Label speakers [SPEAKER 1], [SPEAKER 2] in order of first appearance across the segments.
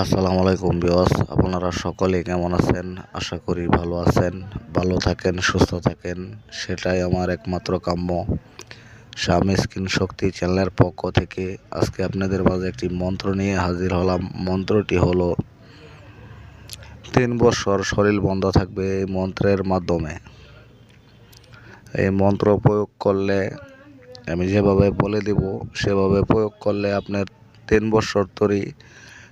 [SPEAKER 1] আসসালামু আলাইকুম বিওয়াস আপনারা সকলে কেমন আছেন? আশা করি ভালো আছেন, ভালো থাকেন, সুস্থ থাকেন, সেটাই আমার একমাত্র কাম্য। স্বামী স্কিন শক্তি চ্যানেলের পক্ষ থেকে আজকে আপনাদের মাঝে একটি মন্ত্র নিয়ে হাজির হলাম। মন্ত্রটি হলো, তিন বছর শরীর বন্ধ থাকবে এই মন্ত্রের মাধ্যমে। এই মন্ত্র প্রয়োগ করলে, আমি যেভাবে বলে দিব, সেভাবে প্রয়োগ করলে আপনার তিন বছর ধরেই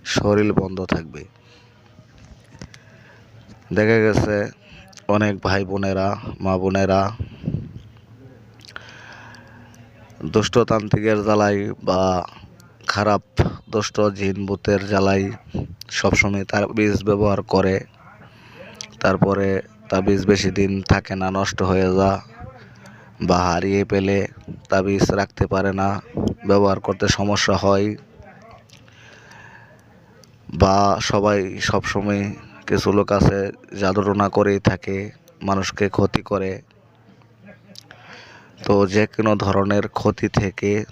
[SPEAKER 1] শরীর বন্ধ থাকবে। দেখা গেছে অনেক ভাই বোনেরা, মা বোনেরা দুষ্টতান্ত্রিকের জ্বালাই বা খারাপ দুষ্ট জিন ভূতের জ্বালাই সবসময় তার বীজ ব্যবহার করে। তারপরে তাবিজ বেশি দিন থাকে না, নষ্ট হয়ে যা বা হারিয়ে পেলে তাবিজ রাখতে পারে না, ব্যবহার করতে সমস্যা হয়। বা সবাই সবসময় কিছু লোক আছে জাদুটনা করেই থাকে, মানুষকে ক্ষতি করে। তো যে কোনো ধরনের ক্ষতি থেকে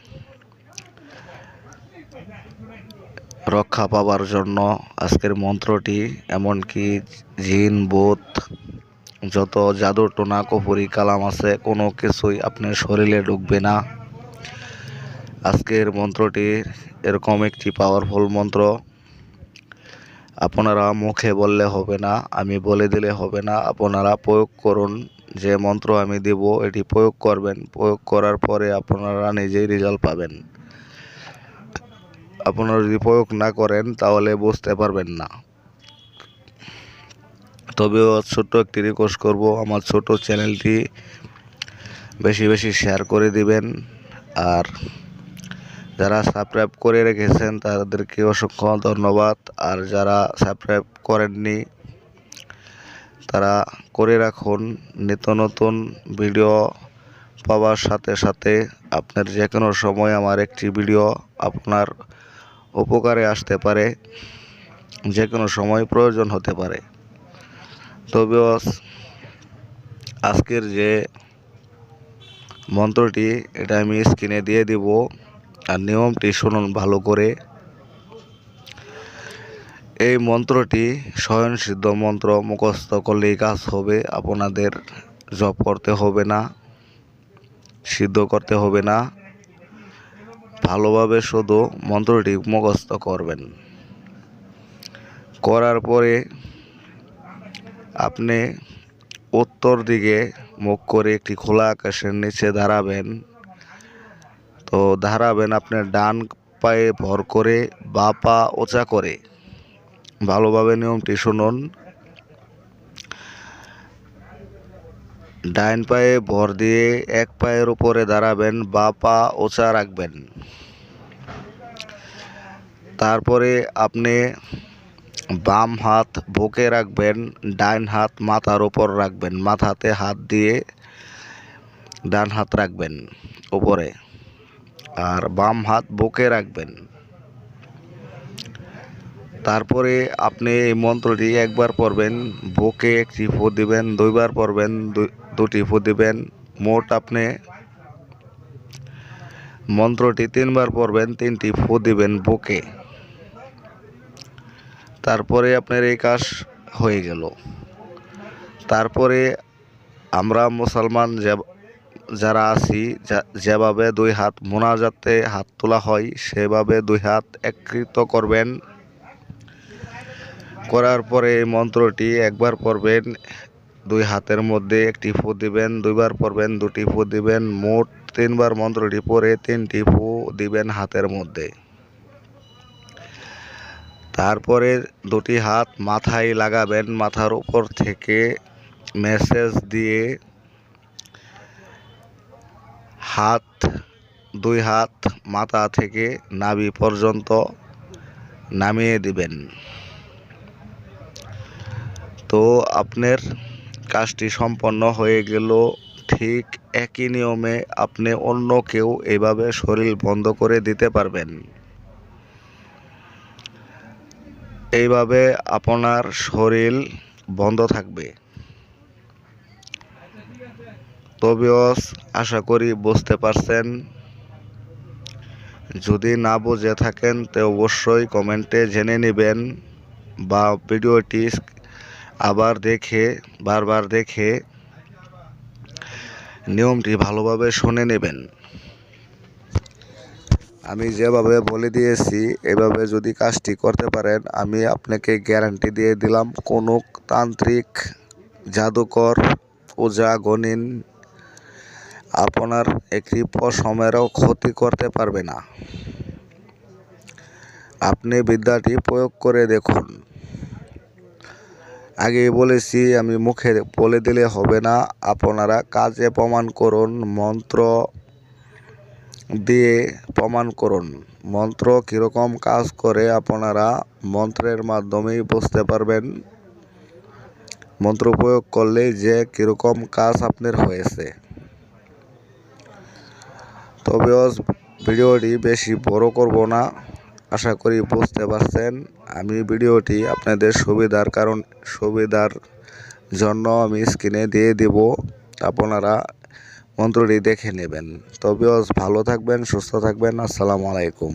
[SPEAKER 1] রক্ষা পাবার জন্য আজকের মন্ত্রটি, এমনকি জিন বোধ যত জাদু, টোনা কপুরি কালাম আছে, কোনো কিছুই আপনার শরীরে ঢুকবে না। আজকের মন্ত্রটি এরকম একটি পাওয়ারফুল মন্ত্র। আপনারা মুখে বললে হবে না, আমি বলে দিলে হবে না, আপনারা প্রয়োগ করুন, যে মন্ত্র আমি দেব এটি প্রয়োগ করবেন, প্রয়োগ করার পরে আপনারা নিজেই রেজাল্ট পাবেন। আপনারা যদি প্রয়োগ না করেন তাহলে বুঝতে পারবেন না। তবেও ছোট্ট একটি রিকোয়েস্ট করব, আমার ছোট চ্যানেলটি বেশি বেশি শেয়ার করে দিবেন, আর যারা সাবস্ক্রাইব করে রেখেছেন তাদেরকে অসংখ্য ধন্যবাদ। আর যারা সাবস্ক্রাইব করেননি, তারা করে রাখুন। নিত্য নতুন ভিডিও পাওয়ার সাথে সাথে আপনার যে কোনো সময় আমার একটি ভিডিও আপনার উপকারে আসতে পারে যে কোনো সময় প্রয়োজন হতে পারে। তবে আজকের যে মন্ত্রটি, এটা আমি স্ক্রিনে দিয়ে দিব। আর নিয়মটি শুনুন ভালো করে। এই মন্ত্রটি স্বয়ংসিদ্ধ মন্ত্র, মুখস্থ করলেই কাজ হবে, আপনাদের জপ করতে হবে না, সিদ্ধ করতে হবে না। ভালোভাবে শুধু মন্ত্রটি মুখস্থ করবেন। করার পরে আপনি উত্তর দিকে মুখ করে একটি খোলা আকাশের নিচে দাঁড়াবেন। তো দাঁড়াবেন আপনার ডান পায়ে ভর করে, বা পা ওচা করে। ভালোভাবে নিয়মটি শুনুন। ডাইন পায়ে ভর দিয়ে এক পায়ের উপরে দাঁড়াবেন বা পা ওচা রাখবেন। তারপরে আপনি বাম হাত বুকে রাখবেন, ডাইন হাত মাথার উপর রাখবেন। মাথাতে হাত দিয়ে ডান হাত রাখবেন উপরে। আর বাম হাত বুকে রাখবেন। তারপরে আপনি এই মন্ত্রটি একবার পড়বেন, বুকে একটি ফু দিবেন, দুইবার পড়বেন দুটি ফু দিবেন, মোট আপনি মন্ত্রটি তিনবার পড়বেন, তিনটি ফু দিবেন, বুকে। তারপরে আপনার এই কাজ হয়ে গেল। তারপরে আমরা মুসলমান যারা আছি যেভাবে দুই হাত মোনাজাতে হাত তোলা হয়, সেভাবে দুই হাত একৃত করবেন। করার পরে এই মন্ত্রটি একবার পড়বেন, দুই হাতের মধ্যে একটি ফু দিবেন, দুইবার পড়বেন, দুটি ফু দিবেন, মোট তিনবার মন্ত্রটি পরে তিনটি ফু দিবেন হাতের মধ্যে। তারপরে দুটি হাত মাথায় লাগাবেন, মাথার উপর থেকে মেসেজ দিয়ে হাত, দুই হাত মাথা থেকে নাভি পর্যন্ত নামিয়ে দিবেন। তো আপনার কাজটি সম্পন্ন হয়ে গেল। ঠিক একই নিয়মে আপনি অন্য কেউ এভাবে শরীর বন্ধ করে দিতে পারবেন। এইভাবে আপনার শরীর বন্ধ থাকবে। তবেও আশা করি বুঝতে পারছেন। যদি না বুঝে থাকেন, তো অবশ্যই কমেন্টে জেনে নেবেন বা ভিডিওটি আবার দেখে, বারবার দেখে নিয়মটি ভালোভাবে শুনে নেবেন। আমি যেভাবে বলে দিয়েছি, এভাবে যদি কাজটি করতে পারেন, আমি আপনাকে গ্যারান্টি দিয়ে দিলাম, কোনো তান্ত্রিক, জাদুকর ওজা গণিন আপনার একটি পশমেরও ক্ষতি করতে পারবে না। আপনি বিদ্যাটি প্রয়োগ করে দেখুন। আগেই বলেছি, আমি মুখে বলে দিলে হবে না। আপনারা কাজে প্রমাণ করুন, মন্ত্র দিয়ে প্রমাণ করুন। মন্ত্র কীরকম কাজ করে আপনারা মন্ত্রের মাধ্যমেই বুঝতে পারবেন। মন্ত্র প্রয়োগ করলে যে কীরকম কাজ আপনার হয়েছে। তবে ভিডিওটি বেশি বড় করব না। আশা করি বুঝতে পারছেন। আমি ভিডিওটি আপনাদের সুবিধার কারণ, সুবিধার জন্য আমি স্ক্রিনে দিয়ে দেব। আপনারা মন্ত্রটি দেখে নেবেন। তবে ভালো থাকবেন, সুস্থ থাকবেন। আসসালামু আলাইকুম।